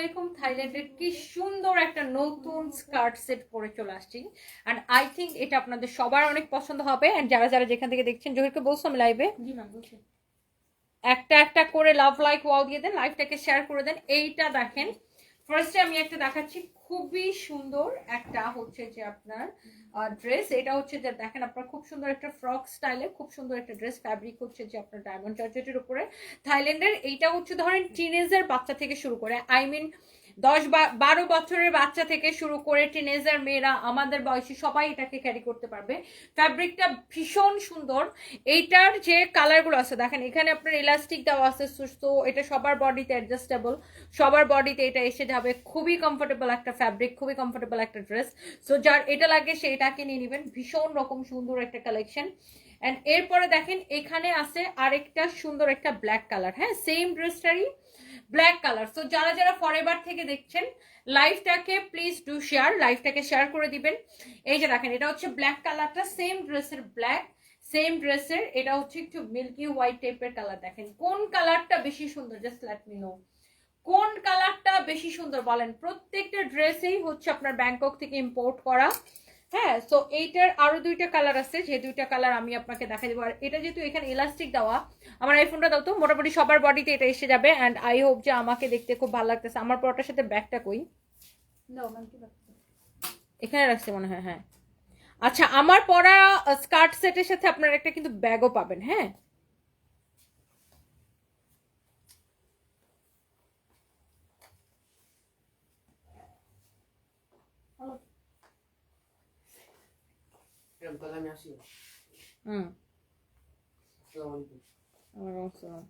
আলাইকুম থাইল্যান্ডের কি সুন্দর একটা নতুন স্কার্ট সেট পরে চলে আসছি। অ্যান্ড আই থিঙ্ক এটা আপনাদের সবার অনেক পছন্দ হবে। অ্যান্ড যারা যারা যেখান থেকে দেখছেন জহিরকে বলছো আমি লাইভে একটা একটা করে লাভ লাইক ওয়াও দিয়ে দেন লাইভটাকে শেয়ার করে দেন। এইটা দেখেন ফার্স্টে আমি একটা দেখাচ্ছি, খুবই সুন্দর একটা হচ্ছে যে আপনার ড্রেস এটা হচ্ছে যে দেখেন আপনার খুব সুন্দর একটা ফ্রক স্টাইলে খুব সুন্দর একটা ড্রেস ফ্যাব্রিক হচ্ছে যে আপনার ডায়মন্ড চার্জেটের উপরে। থাইল্যান্ডের এইটা হচ্ছে ধরেন টিনেজার বাচ্চা থেকে শুরু করে আই মিন দশ বারো বছরের বাচ্চা থেকে শুরু করে টিনেজার মেয়েরা, আমাদের বয়সী সবাই এটাকে ক্যারি করতে পারবে। ফ্যাব্রিকটা ভীষণ সুন্দর। এইটার যে কালারগুলো আছে, দেখেন, এখানে আপনার ইলাস্টিক দেওয়া আছে, সুস্থ, এটা সবার বডিতে অ্যাডজাস্টেবল সবার বডিতে এটা এসে যাবে। খুবই কমফোর্টেবল একটা ফ্যাব্রিক খুবই কমফোর্টেবল একটা ড্রেস সো যার এটা লাগে সে এটাকে নিয়ে নেবেন। ভীষণ রকম সুন্দর একটা কালেকশন অ্যান্ড এরপরে দেখেন, এখানে আছে আরেকটা সুন্দর একটা ব্ল্যাক কালার হ্যাঁ? সেম ড্রেসটারই ব্ল্যাক কালার সো যারা যারা ফরেভার থেকে দেখছেন লাইভটাকে প্লিজ ডু শেয়ার লাইভটাকে শেয়ার করে দিবেন। এই যে দেখেন, এটা হচ্ছে ব্ল্যাক কালারটা সেম ড্রেসের ব্ল্যাক সেম ড্রেসের এটা হচ্ছে একটু মিল্কি হোয়াইট টাইপের কালার দেখেন। কোন কালারটা বেশি সুন্দর? জাস্ট লেট মি নো কোন কালারটা বেশি সুন্দর বলেন? প্রত্যেকটা ড্রেসেই হচ্ছে আপনার ব্যাংকক থেকে ইম্পোর্ট করা। হ্যাঁ সো এইটার আরও দুইটা কালার আছে যে দুইটা কালার আমি আপনাকে দেখাই দেবো। আর এটা যেহেতু এখানে ইলাস্টিক দেওয়া আমার আইফোনটা দাও তো মোটামুটি সবার বডিতে এটা এসে যাবে। অ্যান্ড আই হোপ যে আমাকে দেখতে খুব ভালো লাগতেছে। আমার পরটার সাথে ব্যাগটা কই? এখানে রাখছে মনে হয় হ্যাঁ। আচ্ছা আমার পরা স্কার্ট সেটের সাথে আপনারা একটা কিন্তু ব্যাগও পাবেন হ্যাঁ? এরকম তাহলে আমি আসি হুম আসসালামু আলাইকুম ওয়ালাইকুম আসসালাম।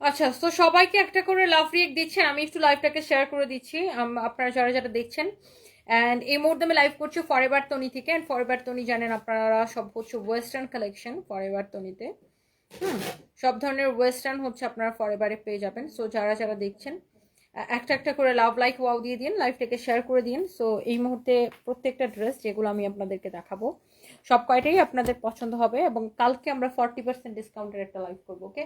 আচ্ছা তো সবাইকে একটা করে লাভ রিয়েক্ট দিচ্ছেন আমি একটু লাইভটাকে শেয়ার করে দিচ্ছি। আপনারা যারা যারা দেখছেন অ্যান্ড এই মুহূর্তে আমি লাইভ করছি ফরেভার তনি থেকে। অ্যান্ড ফরেভার তনি জানেন আপনারা সব হচ্ছে ওয়েস্টার্ন কালেকশন ফরেভার তনিতে হুম সব ধরনের ওয়েস্টার্ন হচ্ছে আপনারা ফরেভারে পেয়ে যাবেন। সো যারা যারা দেখছেন একটা একটা করে লাভ লাইক ওয়াও দিয়ে দিন লাইভটাকে শেয়ার করে দিন। সো এই মুহূর্তে প্রত্যেকটা ড্রেস যেগুলো আমি আপনাদেরকে দেখাবো সব কয়টাই আপনাদের পছন্দ হবে এবং কালকে আমরা ফর্টি পার্সেন্ট ডিসকাউন্টের একটা লাইভ করব ওকে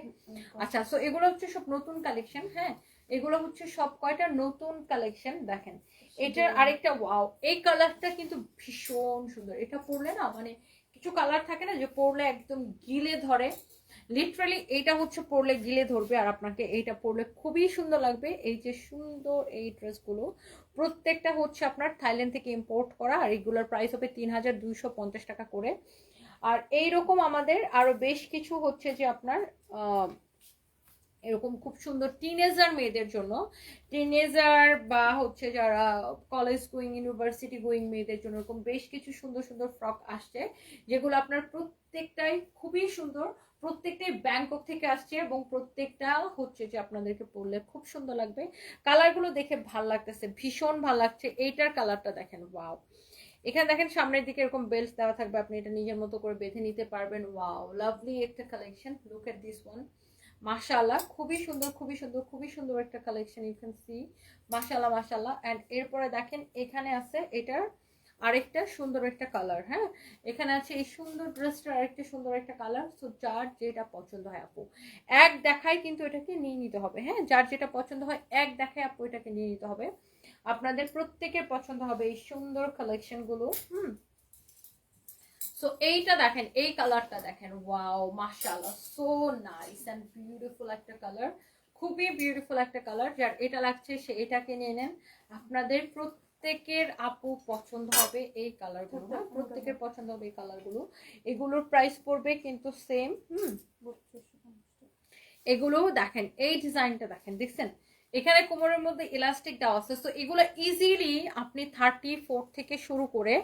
আচ্ছা সো এগুলো হচ্ছে সব নতুন কালেকশন হ্যাঁ? এগুলো হচ্ছে সব কয়টা নতুন কালেকশন দেখেন। এটার আরেকটা ওয়াও এই কালারটা কিন্তু ভীষণ সুন্দর। এটা পরলে না মানে কিছু কালার থাকে না যে পরলে একদম গিলে ধরে। লিটারালি এইটা হচ্ছে পরলে গিলে ধরবে আর আপনাকে এইটা পরলে খুবই সুন্দর লাগবে। এই যে সুন্দর এই ড্রেসগুলো প্রত্যেকটা হচ্ছে আপনার থাইল্যান্ড থেকে ইম্পোর্ট করা আর এগুলোর প্রাইস হবে তিন হাজার দুইশো পঞ্চাশ টাকা করে। আর এইরকম আমাদের আরও বেশ কিছু হচ্ছে যে আপনার আহ, এরকম খুব সুন্দর টিনেজার মেয়েদের জন্য। টিনেজার বা হচ্ছে যারা কলেজ গোয়িং ইউনিভার্সিটি গোয়িং মেয়েদের জন্য এরকম বেশ কিছু সুন্দর সুন্দর ফ্রক আসছে, যেগুলো আপনার প্রত্যেকটাই খুবই সুন্দর, প্রত্যেকটাই ব্যাংকক থেকে আসছে এবং প্রত্যেকটা হচ্ছে যে আপনাদেরকে পরলে খুব সুন্দর লাগবে। কালারগুলো দেখে ভালো লাগতেছে, ভীষণ ভালো লাগছে, এইটার কালারটা দেখেন ওয়াও এখানে দেখেন সামনের দিকে এরকম বেল্ট দেওয়া থাকবে, আপনি এটা নিজের মতো করে বেঁধে নিতে পারবেন ওয়াও লাভলি একটা collection look at this one মাশাআল্লাহ, খুবই সুন্দর খুবই সুন্দর খুবই সুন্দর একটা কালেকশন ইউ ক্যান সি মাশাআল্লাহ মাশাআল্লাহ। অ্যান্ড এরপরে দেখেন, এখানে আছে এটার আরেকটা সুন্দর একটা কালার হ্যাঁ? এখানে আছে এই সুন্দর ড্রেসটার আরেকটা সুন্দর একটা কালার সো যার যেটা পছন্দ হয় আপু। এক দেখায় কিন্তু এটাকে নিয়ে নিতে হবে হ্যাঁ? যার যেটা পছন্দ হয়, এক দেখায় আপু এটাকে নিয়ে নিতে হবে। আপনাদের প্রত্যেকের পছন্দ হবে এই সুন্দর কালেকশনগুলো হুম? সো এইটা দেখেন এই কালারটা দেখেন। ওয়াও মাশাআল্লাহ সো নাইস এন্ড বিউটিফুল একটা কালার খুবই বিউটিফুল একটা কালার যার এটা লাগছে সে এটাকে নিয়ে নেন। আপনাদের প্রত্যেকের আপু পছন্দ হবে এই কালারগুলো হ্যাঁ প্রত্যেকের পছন্দ হবে এই কালারগুলো এগুলোর প্রাইস পড়বে কিন্তু সেম হুম? এগুলো দেখেন এই ডিজাইনটা দেখেন দেখছেন? এখানে কোমরের মধ্যে ইলাস্টিক দেওয়া আছে। তো এগুলো ইজিলি আপনি থার্টি ফোর থেকে শুরু করে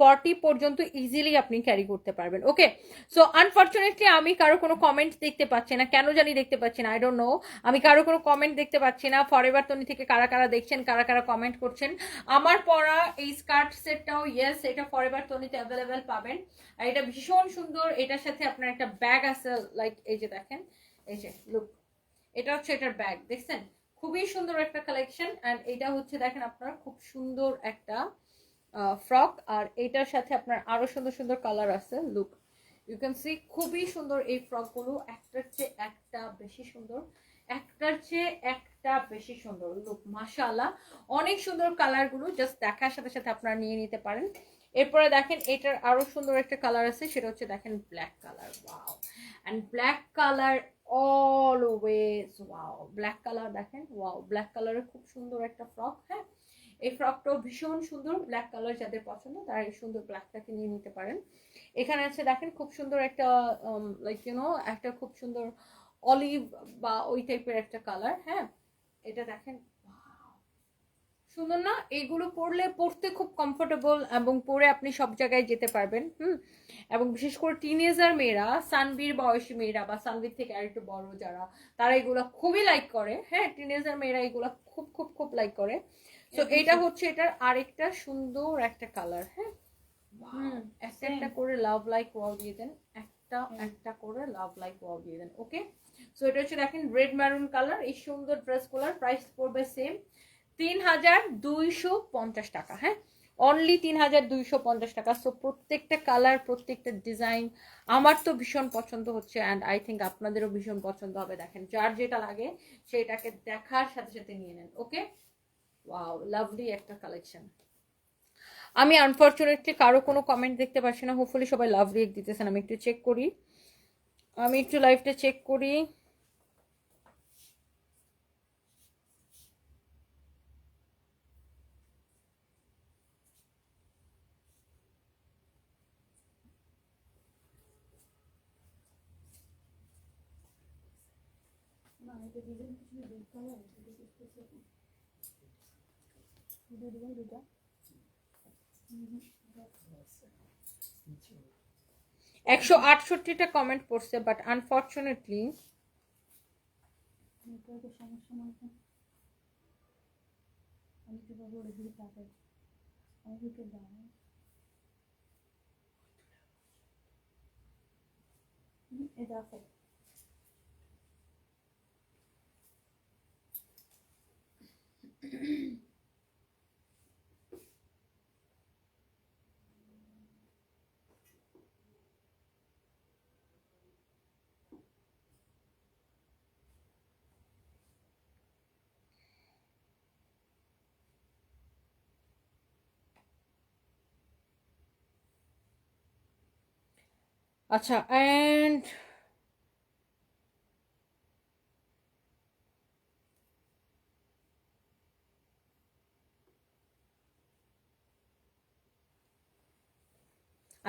ফর্টি পর্যন্ত ইজিলি আপনি ক্যারি করতে পারবেন। ওকে সো আনফর্চুনেটলি আমি কারও কোনো কমেন্ট দেখতে পাচ্ছি না। কেন জানি দেখতে পাচ্ছি না? আই ডোন্ট নো আমি কারও কোনো কমেন্ট দেখতে পাচ্ছি না। ফরেভার তনি থেকে কারা কারা দেখছেন, কারা কারা কমেন্ট করছেন। আমার পরা এই স্কার্ট সেটটাও ইয়েস এটা ফরেভার তনিতে অ্যাভেলেবেল পাবেন। আর এটা ভীষণ সুন্দর। এটার সাথে আপনার একটা ব্যাগ আছে লাইক এই যে দেখেন, এই যে লুক এটা হচ্ছে এটার ব্যাগ দেখছেন? খুবই সুন্দর একটা কালেকশন অ্যান্ড এটা হচ্ছে দেখেন আপনার খুব সুন্দর একটা ফ্রক আর এটার সাথে আপনার আরও সুন্দর সুন্দর কালার আছে লুক ইউ ক্যান সি খুবই সুন্দর এই ফ্রকগুলো একটার চেয়ে একটা বেশি সুন্দর, একটার চেয়ে একটা বেশি সুন্দর লুক মাশাআল্লাহ। অনেক সুন্দর কালারগুলো জাস্ট দেখার সাথে সাথে আপনারা নিয়ে নিতে পারেন। এরপরে দেখেন এটার আরও সুন্দর একটা কালার আছে, সেটা হচ্ছে দেখেন black colour and black colour always wow black colour দেখেন ওয়াও ব্ল্যাক কালারের খুব সুন্দর একটা ফ্রক হ্যাঁ এই ফ্রকটাও ভীষণ সুন্দর ব্ল্যাক কালার যাদের পছন্দ, তারা এই সুন্দর ব্ল্যাকটাকে নিয়ে নিতে পারেন এখানে আছে দেখেন, খুব সুন্দর একটা লাইক ইউনো একটা খুব সুন্দর অলিভ বা ওই টাইপের একটা কালার হ্যাঁ এটা দেখেন! সুন্দর না এগুলো পরলে পরতে খুব কমফোর্টেবল এবং পরে আপনি সব জায়গায় যেতে পারবেন হুম? এবং বিশেষ করে টিনেজার মেয়েরা সানবির বয়সী মেয়েরা বা সানবির থেকে আর একটু বড় যারা তারা এগুলো খুবই লাইক করে হ্যাঁ? টিনেজার মেয়েরা এগুলো খুব খুব খুব লাইক করে। তো এটা হচ্ছে এটার আরেকটা সুন্দর একটা কালার হ্যাঁ? হুম একটা একটা করে লাভ লাইক ওয়াও দিয়ে দেন একটা একটা করে লাভ লাইক ওয়াও দিয়ে দেন ওকে সো এটা হচ্ছে দেখেন রেড ম্যারুন কালার এই সুন্দর ড্রেস কালার প্রাইস পড়বে সেম তিন হাজার দুইশো পঞ্চাশ টাকা হ্যাঁ? অনলি তিন হাজার দুইশো পঞ্চাশ টাকা। সো প্রত্যেকটা কালার প্রত্যেকটা ডিজাইন আমার তো ভীষণ পছন্দ হচ্ছে অ্যান্ড আই থিঙ্ক আপনাদেরও ভীষণ পছন্দ হবে। দেখেন, যার যেটা লাগে সেটাকে দেখার সাথে সাথে নিয়ে নেন ওকে ওয়াও লাভলি একটা কালেকশন আমি আনফর্চুনেটলি কারও কোনো কমেন্ট দেখতে পাচ্ছি না। হোপফুলি সবাই লাভ রিয়েক্ট দিতেছেন, আমি একটু চেক করি। আমি একটু লাইভটা চেক করি। না ডিজাইন কিছু দুই কালার দুটো ডিজাইন দুটা। একশো আটষট্টিটা কমেন্ট পড়ছে বাট আনফর্চুনেটলি সমস্যা না আমি আমি একটু আচ্ছা অ্যান্ড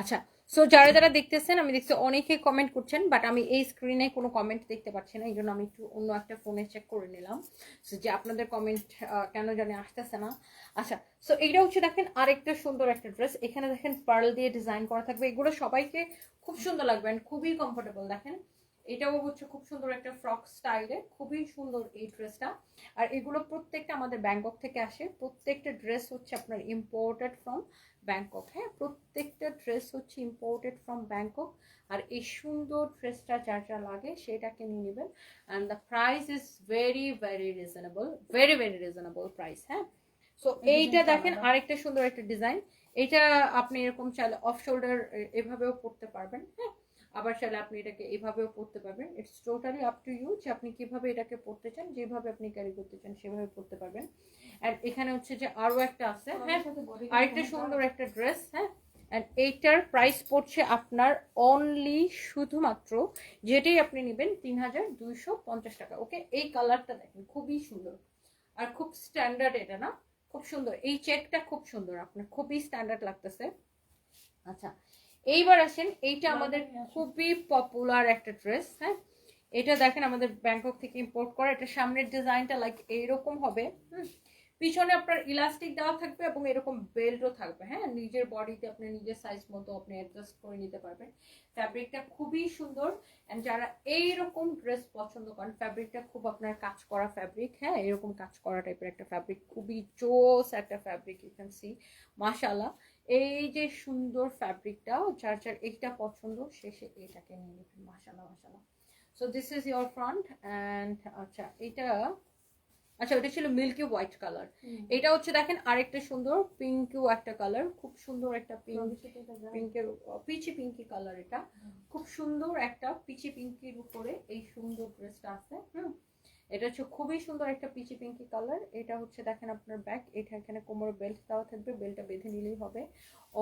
আচ্ছা সো যারা যারা দেখতেছেন, আমি দেখছি অনেকে কমেন্ট করছেন বাট আমি এই স্ক্রিনে কোনো কমেন্ট দেখতে পাচ্ছি না এই জন্য আমি একটু অন্য একটা ফোনে চেক করে নিলাম সো যে আপনাদের কমেন্ট কেন জানি আসতেছে না। আচ্ছা সো এইটা হচ্ছে দেখেন আরেকটা সুন্দর একটা ড্রেস এখানে দেখেন পার্ল দিয়ে ডিজাইন করা থাকবে, এগুলো সবাইকে খুব সুন্দর লাগবে খুবই কমফোর্টেবল দেখেন। এটাও হচ্ছে খুব সুন্দর একটা ফ্রক স্টাইলে খুবই সুন্দর এই ড্রেসটা আর এগুলো প্রত্যেকটা আমাদের ব্যাংকক থেকে আসে। প্রত্যেকটা ড্রেস হচ্ছে আপনার ইম্পোর্টেড ফ্রম ব্যাংকক। হ্যাঁ প্রত্যেকটা ড্রেস হচ্ছে ইম্পোর্টেড ফ্রম ব্যাংকক। আর এই সুন্দর ড্রেসটা যার যা লাগে সেটাকে নিয়ে নেবেন। And the price is very very reasonable very very reasonable price হ্যাঁ। সো এইটা দেখেন আরেকটা সুন্দর একটা ডিজাইন এটা আপনি এরকম চাইলে অফ শোল্ডার এভাবেও পড়তে পারবেন হ্যাঁ। আবার চাইলে আপনি এটাকে এভাবেও পড়তে পারবেন। It's totally up to you যে আপনি কীভাবে এটাকে পড়তে চান যেভাবে আপনি ক্যারি করতে চান সেভাবে পড়তে পারবেন। আর এখানে হচ্ছে যে আরও একটা আছে হ্যাঁ আরেকটা সুন্দর একটা ড্রেস হ্যাঁ। অ্যান্ড এইটার প্রাইস পড়ছে আপনার অনলি শুধুমাত্র যেটাই আপনি নেবেন তিন হাজার দুইশো পঞ্চাশ টাকা। ওকে এই কালারটা দেখেন খুবই সুন্দর। আর খুব স্ট্যান্ডার্ড এটা না? খুব সুন্দর। এই চেকটা খুব সুন্দর আপনার খুবই স্ট্যান্ডার্ড লাগতেছে। আচ্ছা এইবার আসেন এইটা আমাদের খুবই পপুলার একটা ড্রেস হ্যাঁ? এটা দেখেন আমাদের ব্যাংকক থেকে ইম্পোর্ট করা এটা সামনের ডিজাইনটা লাইক এইরকম হবে হুম? পিছনে আপনার ইলাস্টিক দেওয়া থাকবে এবং এরকম বেল্টও থাকবে হ্যাঁ? নিজের বডিতে আপনি নিজের সাইজ মতো আপনি অ্যাডজাস্ট করে নিতে পারবেন। ফ্যাব্রিকটা খুবই সুন্দর অ্যান্ড যারা এইরকম ড্রেস পছন্দ করেন ফ্যাব্রিকটা খুব আপনার কাজ করা ফ্যাব্রিক হ্যাঁ? এরকম কাজ করা টাইপের একটা ফ্যাব্রিক খুবই জোস একটা ফ্যাব্রিক ইউ ক্যান সি মাশাল্লাহ এই যে সুন্দর ফ্যাব্রিকটা যার যার এইটা পছন্দ সে সে এটাকে নিয়ে নেবেন মাশাল্লাহ মাশাল্লাহ so this is your front and আচ্ছা এটা আচ্ছা ওটা ছিল মিল্কি হোয়াইট কালার এটা হচ্ছে দেখেন আরেকটা সুন্দর পিঙ্কিও একটা কালার খুব সুন্দর একটা পিঙ্ক। পিঙ্কের পিচি পিঙ্কি কালার এটা। খুব সুন্দর একটা পিচি পিঙ্কির উপরে এই সুন্দর ড্রেসটা আছে হুম। এটা হচ্ছে খুবই সুন্দর একটা পিচি পিঙ্কি কালার এটা হচ্ছে দেখেন আপনার ব্যাক এটা এখানে কোমরে বেল্ট দেওয়া থাকবে বেল্টটা বেঁধে নিলেই হবে।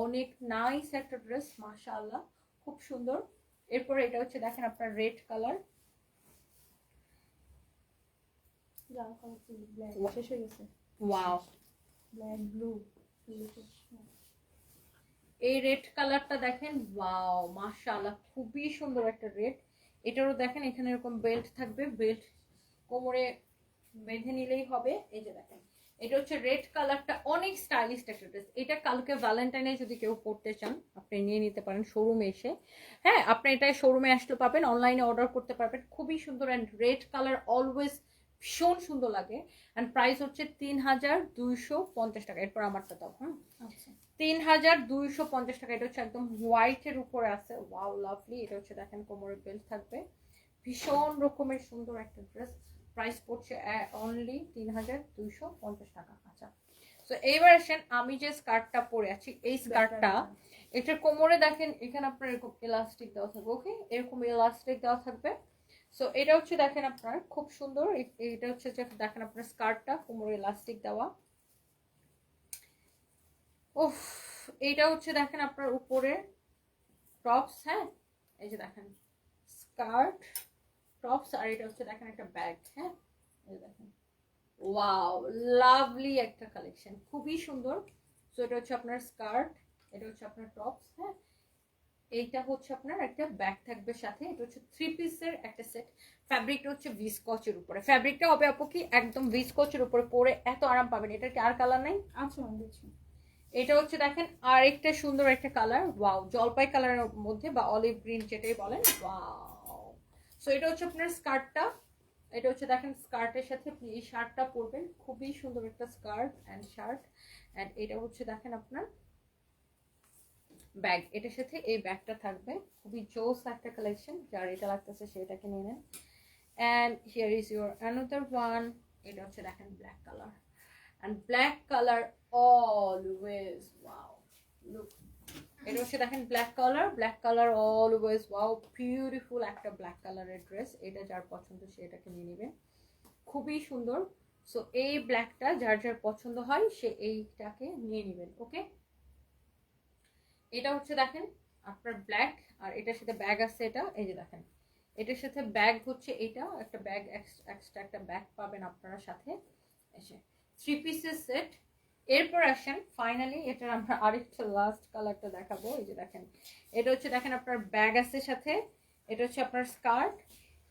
অনেক নাইস একটা ড্রেস মাশাআল্লাহ খুব সুন্দর। এরপরে এটা হচ্ছে দেখেন আপনার রেড কালার. শেষ হয়ে গেছে। ওয়াও ব্ল্যাক ব্লু এই রেড কালারটা দেখেন ওয়াও মাশাআল্লাহ খুবই সুন্দর একটা রেড এটারও দেখেন এখানে এরকম বেল্ট থাকবে বেল্ট কোমরে বেঁধে নিলেই হবে। এই যে দেখেন এটা হচ্ছে রেড কালারটা অনেক স্টাইলিশ একটা ড্রেস এটা কালকে ভ্যালেন্টাইনে যদি কেউ পড়তে চান আপনি নিয়ে নিতে পারেন শোরুমে এসে। হ্যাঁ আপনি এটা শোরুমে আসলে পাবেন অনলাইনে অর্ডার করতে পারবেন। খুবই সুন্দর অ্যান্ড রেড কালার অলওয়েজ ভীষণ সুন্দর লাগে। অ্যান্ড প্রাইস হচ্ছে তিন হাজার দুইশো পঞ্চাশ টাকা। এরপর আমারটা দাও হ্যাঁ তিন হাজার দুইশো পঞ্চাশ টাকা। এটা হচ্ছে একদম হোয়াইটের উপরে আছে। ওয়াও লাভলি এটা হচ্ছে দেখেন কোমরের বেল্ট থাকবে। ভীষণ রকমের সুন্দর একটা ড্রেস প্রাইস পড়ছে অনলি তিন হাজার দুইশো পঞ্চাশ টাকা। আচ্ছা তো এইবার আসেন আমি যে স্কার্টটা পরে আছি এই স্কার্টটা এটার কোমরে দেখেন এখানে আপনার এরকম ইলাস্টিক দেওয়া থাকবে ওকে এরকম ইলাস্টিক দেওয়া থাকবে। সো এটা হচ্ছে দেখেন আপনার খুব সুন্দর এটা হচ্ছে যে দেখেন আপনার স্কার্টটা কোমরে ইলাস্টিক দেওয়া। উফ এইটা হচ্ছে দেখেন আপনার উপরে টপস হ্যাঁ? এই যে দেখেন স্কার্ট টপস আর এটা হচ্ছে দেখেন একটা ব্যাগ হ্যাঁ? দেখেন। ওয়াও লাভলি একটা কালেকশন খুবই সুন্দর। সো এটা হচ্ছে আপনার স্কার্ট এটা হচ্ছে আপনার টপস হ্যাঁ? এইটা হচ্ছে আপনার একটা ব্যাগ থাকবে সাথে এটা হচ্ছে থ্রি পিসের একটা সেট ফ্যাব্রিকটা হচ্ছে ভিসকচের উপরে। ফ্যাব্রিকটা হবে আপু কি একদম ভিসকচের উপরে পরে এত আরাম পাবেন। এটা কি আর কালার নাই? আচ্ছা দিচ্ছি। এটা হচ্ছে দেখেন আর একটা সুন্দর একটা কালার ওয়াও জলপাই কালারের মধ্যে বা অলিভ গ্রিন যেটাই বলেন ওয়াও সো এটা হচ্ছে আপনার স্কার্টটা এটা হচ্ছে দেখেন স্কার্টের সাথে আপনি এই শার্টটা পরবেন। খুবই সুন্দর একটা স্কার্ট অ্যান্ড শার্ট অ্যান্ড এটা হচ্ছে দেখেন আপনার ব্যাগ এটার সাথে এই ব্যাগটা থাকবে। খুবই জোস একটা কালেকশন যার এটা লাগতেছে সেটাকে নিয়ে নেন। And here is your another one এটা হচ্ছে দেখেন black colour and black colour always wow look এটা হচ্ছে দেখেন black colour black colour always wow beautiful একটা ব্ল্যাক কালারের ড্রেস এটা যার পছন্দ সে এটাকে নিয়ে নেবেন খুবই সুন্দর। সো এই ব্ল্যাকটা যার যার পছন্দ হয়, সে এইটাকে নিয়ে নেবেন ওকে এটা হচ্ছে দেখেন আপনার ব্ল্যাক আর এটার সাথে ব্যাগ আছে এটা, এই যে দেখেন। এটার সাথে ব্যাগ হচ্ছে এটা, একটা ব্যাগ এক্সট্রা একটা ব্যাগ পাবেন আপনারা সাথে। এসে থ্রি পিসের সেট এরপর আসেন ফাইনালি এটার আমরা আরেকটা লাস্ট কালারটা দেখাবো। এই যে দেখেন, এটা হচ্ছে, দেখেন আপনার ব্যাগ আছে সাথে, এটা হচ্ছে আপনার স্কার্ট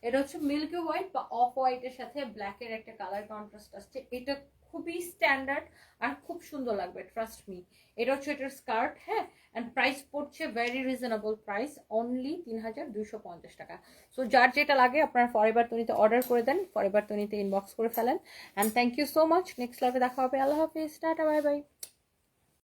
এটা হচ্ছে মিল্কি হোয়াইট বা অফ হোয়াইটের সাথে ব্ল্যাকের একটা কালার কন্ট্রাস্ট আসছে। এটা খুবই স্ট্যান্ডার্ড আর খুব সুন্দর লাগবে ট্রাস্ট মি এটা হচ্ছে এটার স্কার্ট হ্যাঁ? অ্যান্ড প্রাইস পড়ছে ভেরি রিজনেবল প্রাইস অনলি তিন হাজার দুইশো পঞ্চাশ টাকা। সো যার যেটা লাগে আপনারা ফরেবার তনিতে অর্ডার করে দেন ফরেবার তনিতে ইনবক্স করে ফেলেন। And thank you so much next লাইফে দেখা হবে। আল্লাহ হাফিজ। Tata bye bye